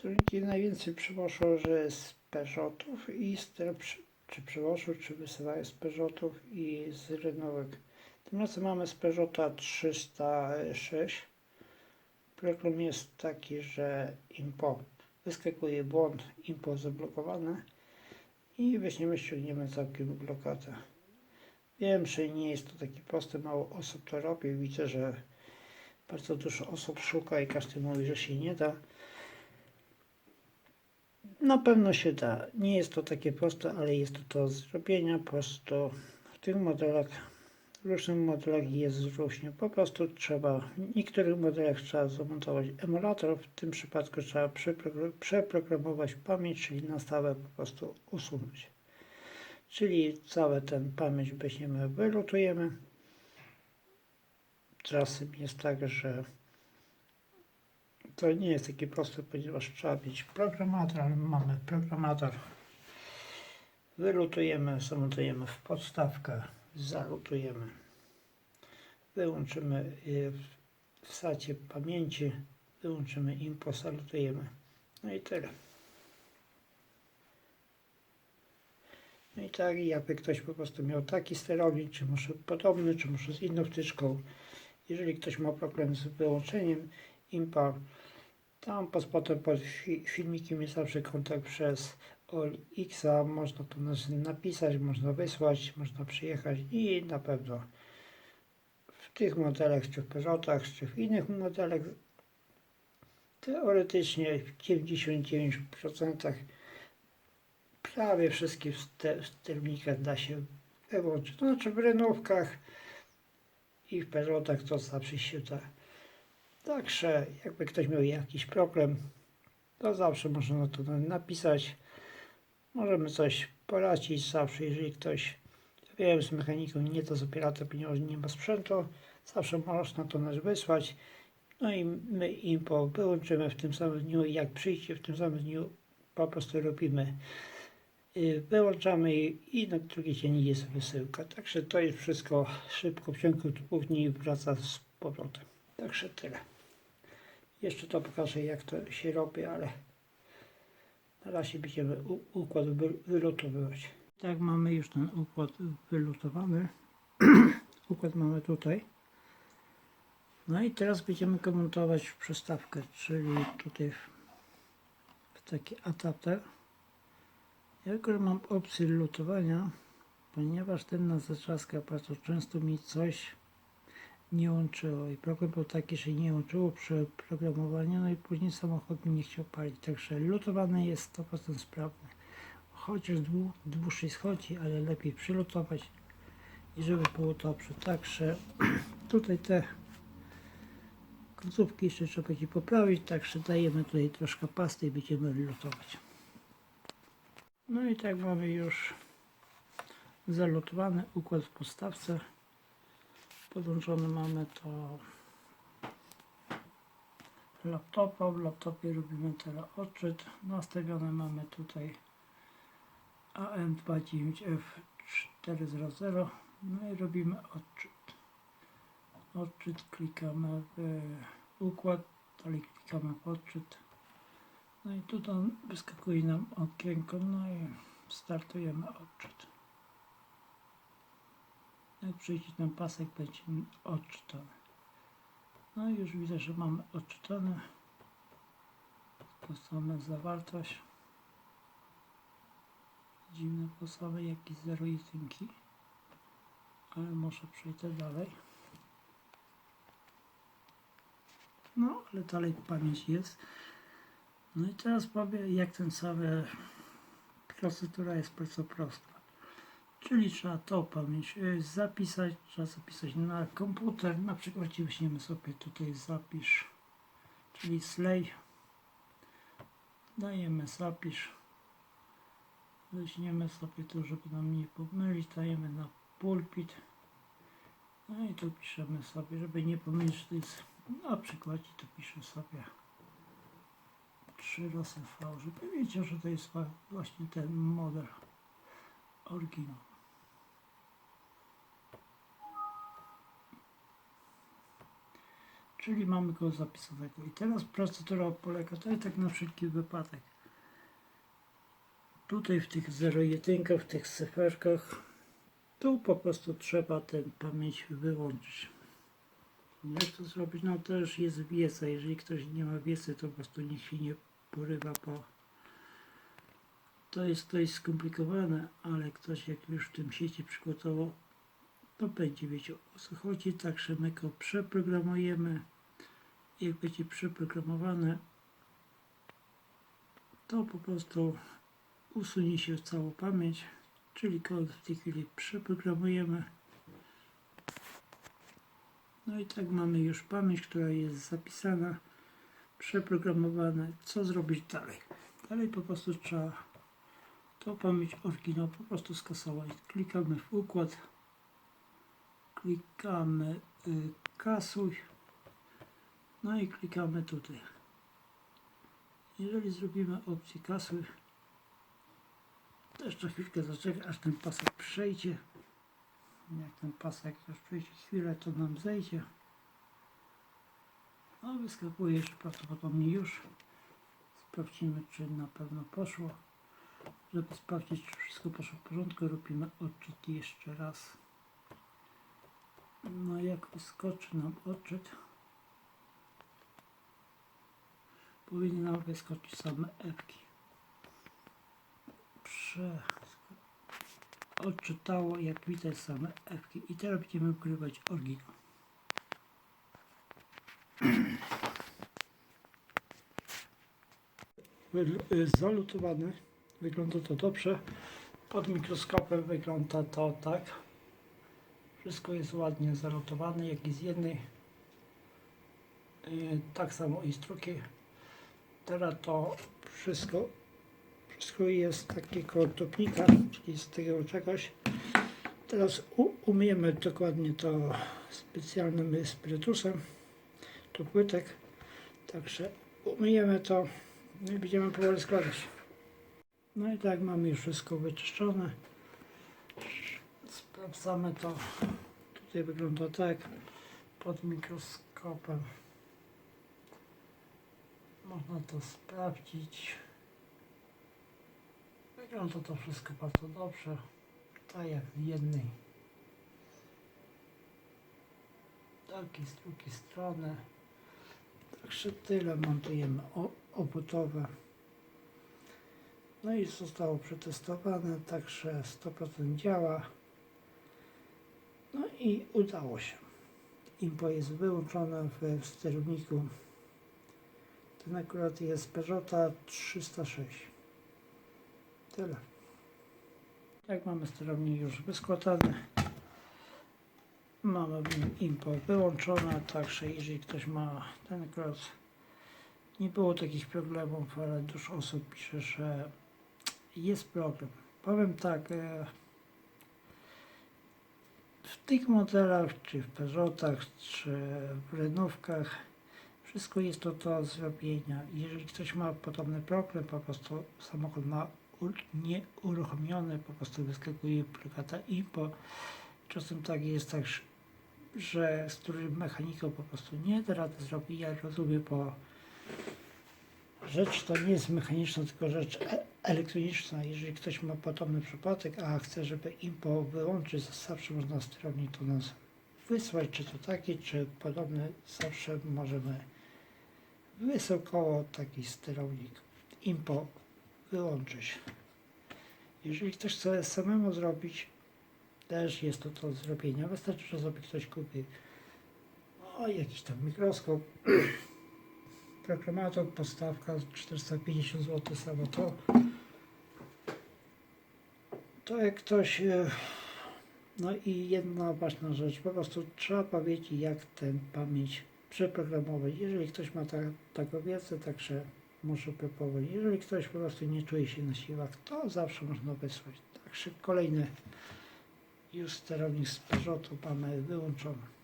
Trójki najwięcej przywożą, że z Peugeotów i z czy przywożą, czy wysyłają z Peugeotów i z Renaultów. Tym razem mamy z Peugeota 306. Problem jest taki, że impo wyskakuje błąd, impo zablokowane i weźmiemy, ściągniemy całkiem blokadę. Wiem, że nie jest to takie proste, mało osób to robi. Widzę, że bardzo dużo osób szuka i każdy mówi, że się nie da. Na pewno się da. Nie jest to takie proste, ale jest to do zrobienia. Po prostu w tych modelach, w różnych modelach jest różnie. Po prostu trzeba, w niektórych modelach trzeba zamontować emulator, w tym przypadku trzeba przepro- przeprogramować pamięć, czyli nastawę po prostu usunąć. Czyli całe ten pamięć weźmiemy, wylutujemy. Czasem jest tak, że to nie jest takie proste, ponieważ trzeba mieć programator, ale mamy programator. Wylutujemy, zamontujemy w podstawkę, zalutujemy. Wyłączymy y, w- sacie pamięci, wyłączymy impo, zalutujemy. No i tyle. No i tak, jakby ktoś po prostu miał taki sterownik, czy może podobny, czy może z inną wtyczką. Jeżeli ktoś ma problem z wyłączeniem impa, tam spodem pod fi- filmikiem jest zawsze kontakt przez OLX-a, można nas napisać, można wysłać, można przyjechać i na pewno w tych modelach, czy w Peugeotach, czy w innych modelach teoretycznie w 99% prawie wszystkie ste- sterownika da się wyłączyć. To znaczy w Renaultkach i w Peugeotach to zawsze się da. Także jakby ktoś miał jakiś problem, to zawsze można to napisać. Możemy coś poradzić zawsze, jeżeli ktoś, wiem, z mechaniką nie to z operator pieniądze nie ma sprzętu, zawsze można to nas wysłać. No i my info wyłączymy w tym samym dniu, jak przyjdzie w tym samym dniu, po prostu robimy, y, wyłączamy i, i na drugi dzień jest wysyłka. Także to jest wszystko szybko, w ciągu dwóch dni wraca z powrotem. Także tyle. Jeszcze to pokażę, jak to się robi, ale na razie będziemy układ wy- wylutowywać. Tak, mamy już ten układ wylutowany. układ mamy tutaj. No i teraz będziemy go montować w przystawkę, czyli tutaj w, w taki adapter. Ja tylko mam opcję lutowania, ponieważ ten na zatrzaska bardzo często mi coś nie łączyło i problem był taki, że nie łączyło przy programowaniu, no i później samochód mi nie chciał palić, także lutowany jest 100% sprawny. Chociaż dłu- dłużej schodzi, ale lepiej przylutować i żeby było dobrze. Także tutaj te końcówki jeszcze trzeba będzie poprawić, także dajemy tutaj troszkę pasty i będziemy lutować. No i tak mamy już zalutowany układ w podstawce podłączony mamy to laptopa. W laptopie robimy teraz odczyt. Nastawione mamy tutaj AM29F400. No i robimy odczyt. Odczyt, klikamy w układ, dalej klikamy w odczyt. No i tutaj wyskakuje nam okienko, no i startujemy odczyt. Jak przyjdzie ten pasek, będzie odczytany. No i już widzę, że mamy odczytane. Postawmy zawartość. Dziwne postawy, jakieś zero jedynki. Ale może przejdę dalej. No, ale dalej pamięć jest. No i teraz powiem, jak ten cały procedura jest bardzo prosta. Czyli trzeba to pamięć y, zapisać, trzeba zapisać na komputer, na przykład weźmiemy sobie tutaj zapisz, czyli slay, dajemy zapisz, weźmiemy sobie tu, żeby nam nie pomylić, dajemy na pulpit, no i tu piszemy sobie, żeby nie pomylić, że to jest na przykładzie, to piszę sobie 3 razy V, żeby wiedział, że to jest właśnie ten model oryginał. Czyli mamy go zapisanego. I teraz procedura polega to jest tak na wszelki wypadek. Tutaj w tych 0,1, w tych cyferkach, tu po prostu trzeba tę pamięć wyłączyć. Jak to zrobić? No też jest wiedza. Jeżeli ktoś nie ma wiedzy, to po prostu niech się nie porywa po... To jest, to jest skomplikowane, ale ktoś jak już w tym sieci przygotował, to będzie wiedział o co chodzi. Także my go przeprogramujemy. Jak będzie przeprogramowane, to po prostu usunie się całą pamięć, czyli kod w tej chwili przeprogramujemy. No i tak mamy już pamięć, która jest zapisana, przeprogramowana. Co zrobić dalej? Dalej po prostu trzeba tą pamięć oryginał po prostu skasować. Klikamy w układ, klikamy y, kasuj, no i klikamy tutaj. Jeżeli zrobimy opcję kasuj, to jeszcze chwilkę zaczeka, aż ten pasek przejdzie. Jak ten pasek już przejdzie chwilę, to nam zejdzie. No, wyskakuje, że prawdopodobnie już. Sprawdzimy, czy na pewno poszło. Żeby sprawdzić, czy wszystko poszło w porządku, robimy odczyt jeszcze raz. No, jak wyskoczy nam odczyt, powinny nam wyskoczyć same epki. Prze... Odczytało, jak widać, same epki. I teraz będziemy ukrywać oryginał. Zalutowany. Wygląda to dobrze. Pod mikroskopem wygląda to tak. Wszystko jest ładnie zalutowane, jak i z jednej. Tak samo i z drugiej. Teraz to wszystko, wszystko jest takiego topnika, czyli z tego czegoś. Teraz umyjemy dokładnie to specjalnym spirytusem, to płytek. Także umyjemy to no i będziemy powoli składać. No i tak mamy już wszystko wyczyszczone. Sprawdzamy to. Tutaj wygląda tak pod mikroskopem. Można to sprawdzić. Wygląda to wszystko bardzo dobrze. Tak jak w jednej. Tak i z drugiej strony. Także tyle montujemy obutowe. No i zostało przetestowane, także 100% działa. No i udało się. Impo jest wyłączone w sterowniku. Ten akurat jest Peugeota 306. Tyle. Jak mamy sterownik już wyskładany, mamy impo wyłączone, także jeżeli ktoś ma ten akurat nie było takich problemów, ale dużo osób pisze, że jest problem. Powiem tak, e, w tych modelach, czy w Peugeotach, czy w Renówkach, wszystko jest to do zrobienia. Jeżeli ktoś ma podobny problem, po prostu samochód ma nieuruchomiony, po prostu wyskakuje brygada IMPO. Czasem tak jest tak, że- że z którym mechaniką po prostu nie da rady zrobić. Ja rozumiem, bo rzecz to nie jest mechaniczna, tylko rzecz e- elektroniczna. Jeżeli ktoś ma podobny przypadek, a chce, żeby IMPO wyłączyć, zawsze można sterownik do nas wysłać, czy to taki, czy podobny, zawsze możemy wysłać koło taki sterownik IMPO wyłączyć. Jeżeli ktoś chce samemu zrobić, też jest to do zrobienia. Wystarczy, że sobie ktoś kupi o, jakiś tam mikroskop, programator, podstawka 450 zł samo to. To jak ktoś, e, no i jedna ważna rzecz, po prostu trzeba powiedzieć jak tę pamięć przeprogramować. Jeżeli ktoś ma ta, taką wiedzę, także może próbować. Jeżeli ktoś po prostu nie czuje się na siłach, to zawsze można wysłać. Także kolejny już sterownik z Peugeotu mamy wyłączony.